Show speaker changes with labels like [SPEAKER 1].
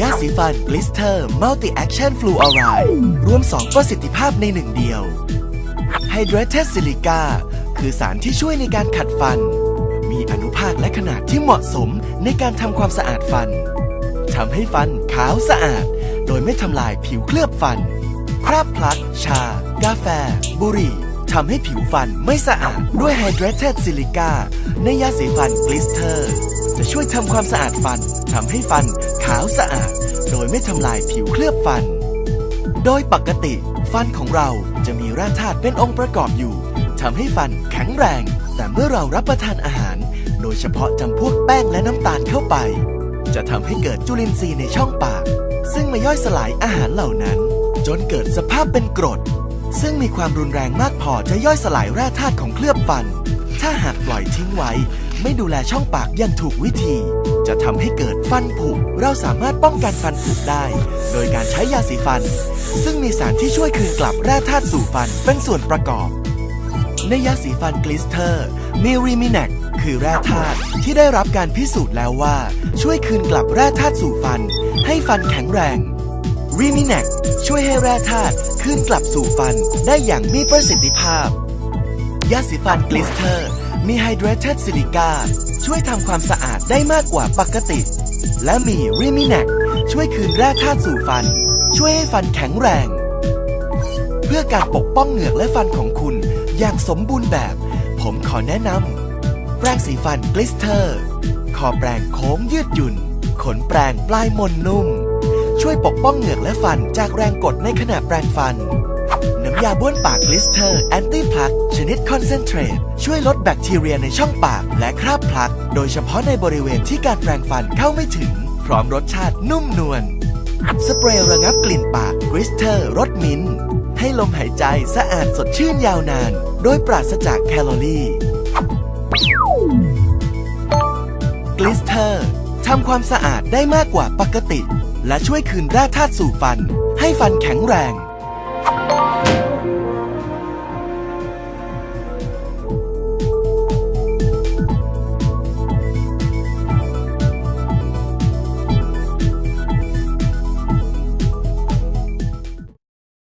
[SPEAKER 1] ยาสีฟัน Glister Multi Action Fluoride รวม 2 ประสิทธิภาพในหนึ่งเดียว Hydrated Silica คือสารที่ช่วยในการขัดฟัน มีอนุภาคและขนาดที่เหมาะสมในการทำความสะอาดฟันทำให้ฟันขาวสะอาด โดยไม่ทำลายผิวเคลือบฟัน คราบพลัก ชา กาแฟ บุหรี่ทำให้ผิวฟันไม่สะอาดด้วย Hydrated Silica ในยาสีฟัน Glister จะช่วยทำความสะอาดฟันทำให้ฟันขาวสะอาด โดยไม่ทำลายผิวเคลือบฟัน โดยปกติ ฟันของเราจะมีแร่ธาตุเป็นองค์ประกอบอยู่ทำให้ฟันแข็งแรง แต่เมื่อเรารับประทานอาหาร โดยเฉพาะจำพวกแป้งและน้ำตาลเข้าไป จะทำให้เกิดจุลินทรีย์ในช่องปาก ซึ่งมาย่อยสลายอาหารเหล่านั้น จนเกิดสภาพเป็นกรดซึ่งมีความรุนแรงมากพอจะย่อยสลายแร่ธาตุของเคลือบฟัน ถ้าหากปล่อยทิ้งไว้ ไม่ดูแลช่องปากอย่างถูกวิธี จะทำให้เกิดฟันผุ เราสามารถป้องกันฟันผุได้ โดยการใช้ยาสีฟัน ซึ่งมีสารที่ช่วยคืนกลับแร่ธาตุสู่ฟันเป็นส่วนประกอบ ในยาสีฟันกลิสเตอร์ มีรีมิแนกคือแร่ธาตุที่ได้รับการพิสูจน์แล้วว่า ช่วยคืนกลับแร่ธาตุสู่ฟัน ให้ฟันแข็งแรงรีมิแนกช่วยให้แร่ธาตุคืนกลับสู่ฟันได้อย่างมีประสิทธิภาพ ยาสีฟันกลิสเตอร์ มีไฮเดร t ต d ซิลิก้าช่วยทำความสะอาดได้มากกว่าปกติ และมีรีมิแนกช่วยคืนแร่ธาตุสู่ฟัน ช่วยให้ฟันแข็งแรง เพื่อการปกป้องเหงือกและฟันของคุณอย่างสมบูรณ์แบบ ผมขอแนะนำแปรงสีฟันกลิสเตอร์ คอแปรงโค้งยืดหยุ่น ขนแปรงปลายมนนุ่ม ช่วยปกป้องเหงือกและฟันจากแรงกดในขณะแปรงฟัน ยาบ้วนปากกลิสเตอร์แอนตี้พลักชนิดคอนเซนเทรตช่วยลดแบคทีเรียในช่องปากและคราบพลัก โดยเฉพาะในบริเวณที่การแปรงฟันเข้าไม่ถึง พร้อมรสชาตินุ่มนวลสเปรย์ระงับกลิ่นปากกริสเตอร์รสมิ้นท์ให้ลมหายใจสะอาดสดชื่นยาวนาน โดยปราศจากแคลอรี่กลิสเตอร์ทำความสะอาดได้มากกว่าปกติ และช่วยคืนแร่ธาตุสู่ฟัน ให้ฟันแข็งแรง